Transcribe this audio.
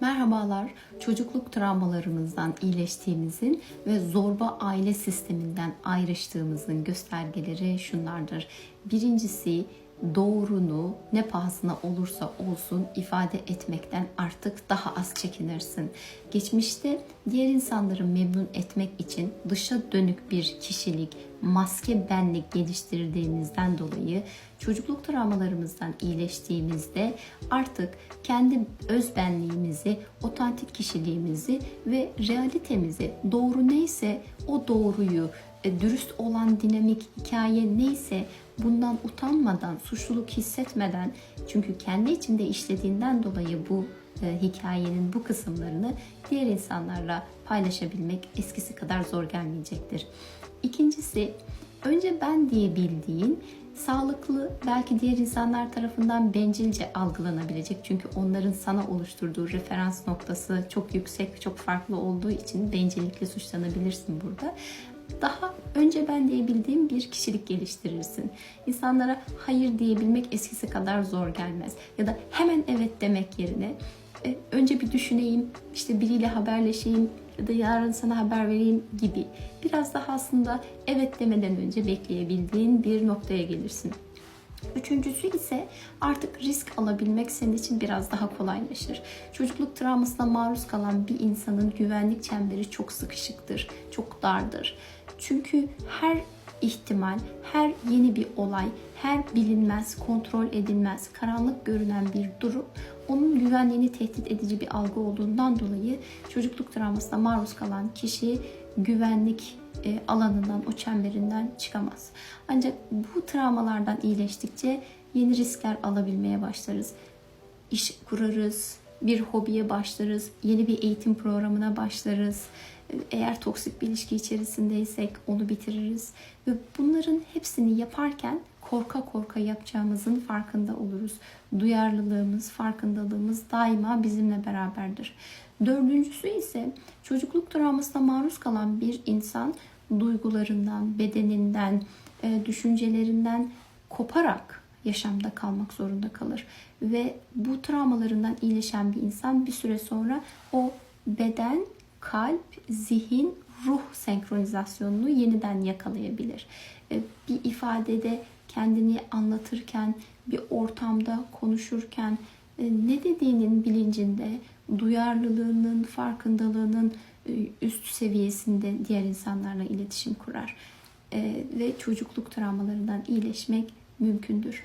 Merhabalar. Çocukluk travmalarımızdan iyileştiğimizin ve zorba aile sisteminden ayrıştığımızın göstergeleri şunlardır. Birincisi doğrunu ne pahasına olursa olsun ifade etmekten artık daha az çekinirsin. Geçmişte diğer insanları memnun etmek için dışa dönük bir kişilik, maske benlik geliştirdiğimizden dolayı çocukluk travmalarımızdan iyileştiğimizde artık kendi öz benliğimizi, otantik kişiliğimizi ve realitemizi doğru neyse o doğruyu e, dürüst olan dinamik hikaye neyse bundan utanmadan, suçluluk hissetmeden çünkü kendi içinde işlediğinden dolayı bu e, hikayenin bu kısımlarını diğer insanlarla paylaşabilmek eskisi kadar zor gelmeyecektir. İkincisi, önce ben diye bildiğin sağlıklı belki diğer insanlar tarafından bencilce algılanabilecek. Çünkü onların sana oluşturduğu referans noktası çok yüksek, çok farklı olduğu için bencillikle suçlanabilirsin burada daha önce ben diyebildiğim bir kişilik geliştirirsin. İnsanlara hayır diyebilmek eskisi kadar zor gelmez. Ya da hemen evet demek yerine e, önce bir düşüneyim, işte biriyle haberleşeyim ya da yarın sana haber vereyim gibi. Biraz daha aslında evet demeden önce bekleyebildiğin bir noktaya gelirsin. Üçüncüsü ise artık risk alabilmek senin için biraz daha kolaylaşır. Çocukluk travmasına maruz kalan bir insanın güvenlik çemberi çok sıkışıktır, çok dardır. Çünkü her ihtimal, her yeni bir olay, her bilinmez, kontrol edilmez, karanlık görünen bir durum onun güvenliğini tehdit edici bir algı olduğundan dolayı çocukluk travmasına maruz kalan kişi güvenlik e, alanından, o çemberinden çıkamaz. Ancak bu travmalardan iyileştikçe yeni riskler alabilmeye başlarız. İş kurarız, bir hobiye başlarız, yeni bir eğitim programına başlarız. Eğer toksik bir ilişki içerisindeysek onu bitiririz. Ve bunların hepsini yaparken korka korka yapacağımızın farkında oluruz. Duyarlılığımız, farkındalığımız daima bizimle beraberdir. Dördüncüsü ise çocukluk travmasına maruz kalan bir insan duygularından, bedeninden, e, düşüncelerinden koparak yaşamda kalmak zorunda kalır. Ve bu travmalarından iyileşen bir insan bir süre sonra o beden, kalp, zihin, ruh senkronizasyonunu yeniden yakalayabilir. E, bir ifadede kendini anlatırken, bir ortamda konuşurken e, ne dediğinin bilincinde, duyarlılığının, farkındalığının e, üst seviyesinde diğer insanlarla iletişim kurar. Ve çocukluk travmalarından iyileşmek mümkündür.